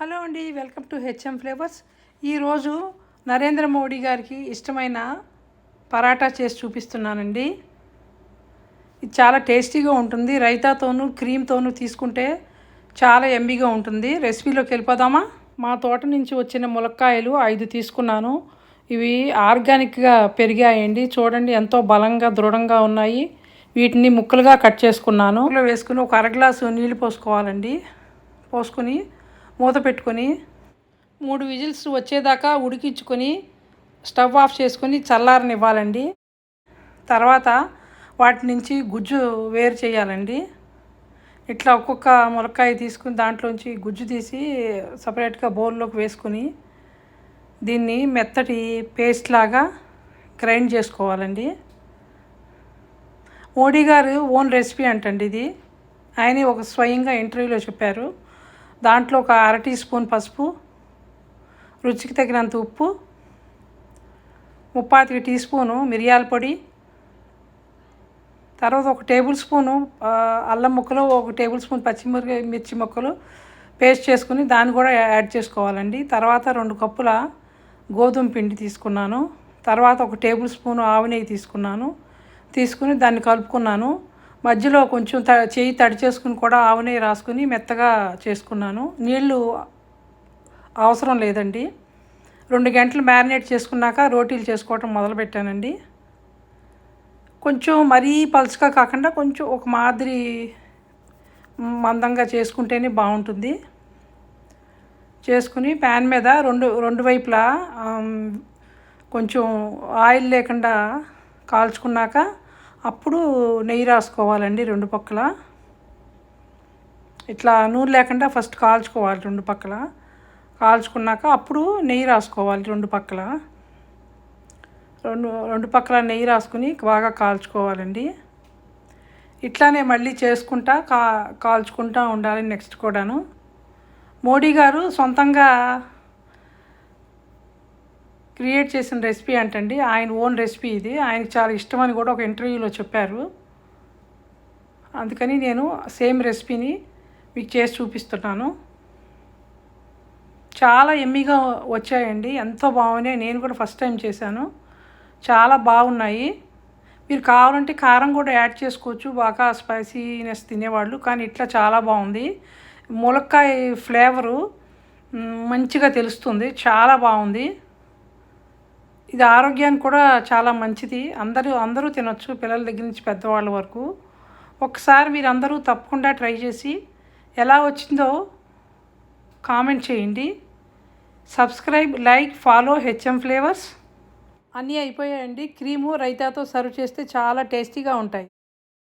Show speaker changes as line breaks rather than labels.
Hello అండి welcome to HM flavours. ఈరోజు నరేంద్ర మోడీ గారికి ఇష్టమైన పరాటా చేసి చూపిస్తున్నానండి. ఇది చాలా టేస్టీగా ఉంటుంది. రైతాతోనూ క్రీమ్తోనూ తీసుకుంటే చాలా ఎంబీగా ఉంటుంది. రెసిపీలోకి వెళ్ళిపోదామా? మా తోట నుంచి వచ్చిన ములక్కాయలు ఐదు తీసుకున్నాను. ఇవి ఆర్గానిక్గా పెరిగాయండి. చూడండి ఎంతో బలంగా దృఢంగా ఉన్నాయి. వీటిని ముక్కలుగా కట్ చేసుకున్నాను. వేసుకుని ఒక అర గ్లాసు నీళ్ళు పోసుకోవాలండి. పోసుకొని మూత పెట్టుకొని మూడు విజిల్స్ వచ్చేదాకా ఉడికించుకొని స్టవ్ ఆఫ్ చేసుకొని చల్లారనివ్వాలండి. తర్వాత వాటి నుంచి గుజ్జు వేరు చేయాలండి. ఇట్లా ఒక్కొక్క ములక్కాయ తీసుకుని దాంట్లోంచి గుజ్జు తీసి సపరేట్గా బౌల్లోకి వేసుకుని దీన్ని మెత్తటి పేస్ట్ లాగా గ్రైండ్ చేసుకోవాలండి. మోడీ గారు ఓన్ రెసిపీ అంటండి ఇది. ఆయన ఒక స్వయంగా ఇంటర్వ్యూలో చెప్పారు. దాంట్లో ఒక అర టీ స్పూన్ పసుపు రుచికి తగినంత ఉప్పు ముప్పాతికి టీ స్పూను మిరియాల పొడి తర్వాత ఒక టేబుల్ స్పూను అల్లం ముక్కలు ఒక టేబుల్ స్పూన్ పచ్చిమిరప మిర్చి ముక్కలు పేస్ట్ చేసుకుని దాన్ని కూడా యాడ్ చేసుకోవాలండి. తర్వాత రెండు కప్పుల గోధుమ పిండి తీసుకున్నాను. తర్వాత ఒక టేబుల్ స్పూన్ ఆవు నెయ్యి తీసుకున్నాను. తీసుకుని దాన్ని కలుపుకున్నాను. మధ్యలో కొంచెం త చేయి తడి చేసుకుని కూడా ఆవు నెయ్యి రాసుకుని మెత్తగా చేసుకున్నాను. నీళ్ళు అవసరం లేదండి. రెండు గంటలు మ్యారినేట్ చేసుకున్నాక రోటీలు చేసుకోవటం మొదలుపెట్టానండి. కొంచెం మరీ పలుచగా కాకుండా కొంచెం ఒక మాదిరి మందంగా చేసుకుంటేనే బాగుంటుంది. చేసుకుని ప్యాన్ మీద రెండు రెండు వైపులా కొంచెం ఆయిల్ లేకుండా కాల్చుకున్నాక అప్పుడు నెయ్యి రాసుకోవాలండి రెండు పక్కల. ఇట్లా నూనె లేకుండా ఫస్ట్ కాల్చుకోవాలి రెండు పక్కల. కాల్చుకున్నాక అప్పుడు నెయ్యి రాసుకోవాలి రెండు పక్కల. రెండు రెండు పక్కల నెయ్యి రాసుకుని బాగా కాల్చుకోవాలండి. ఇట్లానే మళ్ళీ చేసుకుంటా కా కాల్చుకుంటా ఉండాలి నెక్స్ట్ కూడాను. మోడీ గారు సొంతంగా క్రియేట్ చేసిన రెసిపీ అంటండి. ఆయన ఓన్ రెసిపీ ఇది. ఆయనకి చాలా ఇష్టమని కూడా ఒక ఇంటర్వ్యూలో చెప్పారు. అందుకని నేను సేమ్ రెసిపీని మీకు చేసి చూపిస్తున్నాను. చాలా ఎమ్మిగా వచ్చాయండి. ఎంతో బాగున్నాయి. నేను కూడా ఫస్ట్ టైం చేశాను. చాలా బాగున్నాయి. మీరు కావాలంటే కారం కూడా యాడ్ చేసుకోవచ్చు. బాగా స్పైసీనెస్ తినేవాళ్ళు. కానీ ఇట్లా చాలా బాగుంది. ములక్కాయ ఫ్లేవరు మంచిగా తెలుస్తుంది. చాలా బాగుంది. ఇది ఆరోగ్యానికి కూడా చాలా మంచిది. అందరూ అందరూ తినొచ్చు పిల్లల దగ్గర నుంచి పెద్దవాళ్ళ వరకు. ఒకసారి మీరందరూ తప్పకుండా ట్రై చేసి ఎలా వచ్చిందో కామెంట్ చేయండి. Subscribe like follow HM flavours అన్నీ అయిపోయాయండి. క్రీము రైతాతో సర్వ్ చేస్తే చాలా టేస్టీగా ఉంటాయి.